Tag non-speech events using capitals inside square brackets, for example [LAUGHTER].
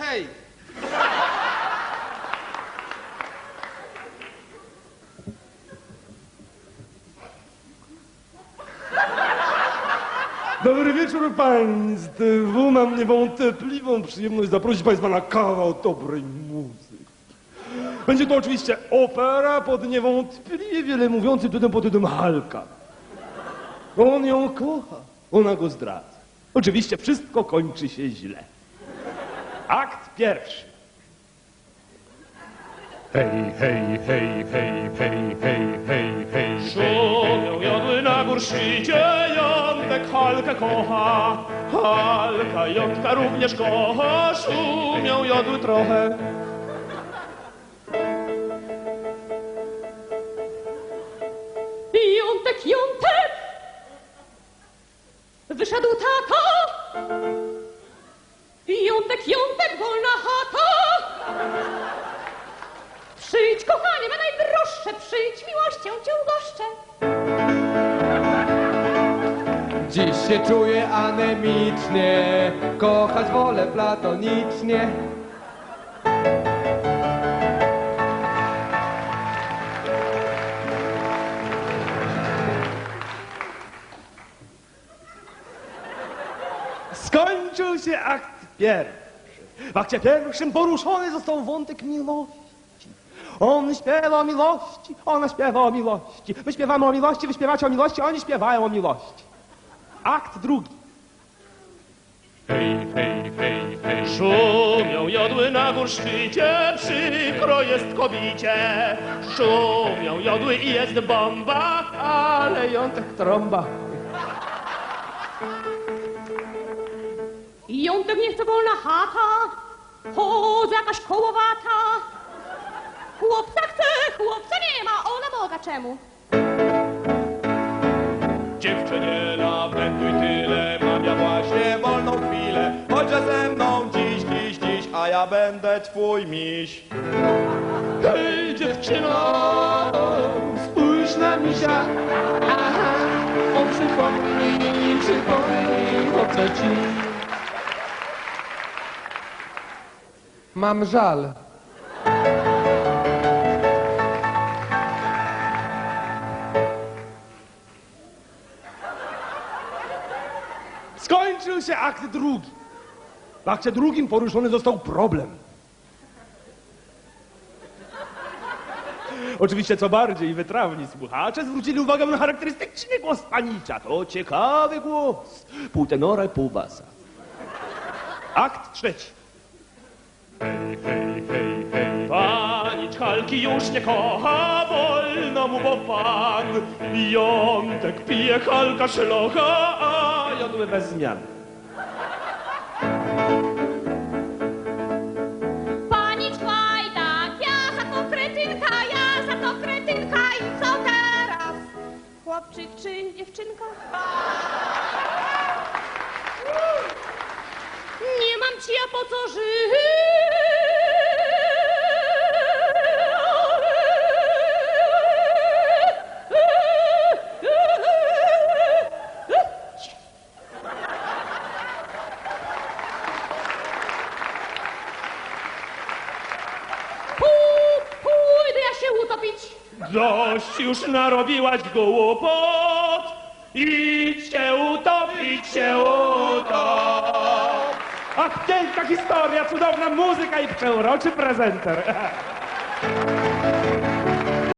Hej! Dobry wieczór Państwu. Mam niewątpliwą przyjemność zaprosić Państwa na kawał dobrej muzyki. Będzie to oczywiście opera pod niewątpliwie wiele mówiącym tytułem pod tytułem Halka. On ją kocha, ona go zdradza. Oczywiście wszystko kończy się źle. Akt pierwszy. Hej, hej, hej, hej, hej, hej, hej, hej, Szumią jodły na górszycie, Jątek Halkę kocha. Halka Jątka również kocha, szumią jodły trochę. Jątek, jątek! Wyszedł tato! Jątek, jątek, wolna chata! Przyjdź, kochanie, me najdroższe, przyjdź, miłością cię ugoszczę. Dziś się czuję anemicznie, kochać wolę platonicznie. Skończył się akt pierwszy. W akcie pierwszym poruszony został wątek miłości. On śpiewa o miłości, ona śpiewa o miłości. My śpiewamy o miłości, wy śpiewacie o miłości, oni śpiewają o miłości. Akt drugi. hej, hej, hej, hej. Szumią jodły na górszczycie, przykro jest kobicie. Szumią jodły i jest bomba, ale Jątek trąba. Jątek nie chce wolna chata, chodzę jakaś kołowata. Chłopca chce, chłopca nie ma, ona Boga czemu? Dziewczynie, lamentuj tyle, mam ja właśnie wolną chwilę. Chodźże ze mną dziś, dziś, dziś, a ja będę twój miś. Hej, dziewczyno, spójrz na misia. Aha, on przypomni, przypomni chłopca ci. Mam żal. Skończył się akt drugi. W akcie drugim poruszony został problem. Oczywiście co bardziej wytrawni słuchacze zwrócili uwagę na charakterystyczny głos panicza. To ciekawy głos. Pół tenora i pół basa. Akt trzeci. Hej, hej, hej, hej. Pani Czkalki już nie kocha, wolno mu, bo pan Jątek pije Halka szlocha, a Jodły bez zmian. Pani Czwajdak, ja za to kretynka, ja za to kretynka i co teraz? Chłopczyk czy dziewczynka? Nie mam ci ja po co żyć. Dość już narobiłaś głupot. Idź się utopić, się utop. Ach, piękna historia, cudowna muzyka i przeuroczy prezenter. [LAUGHS]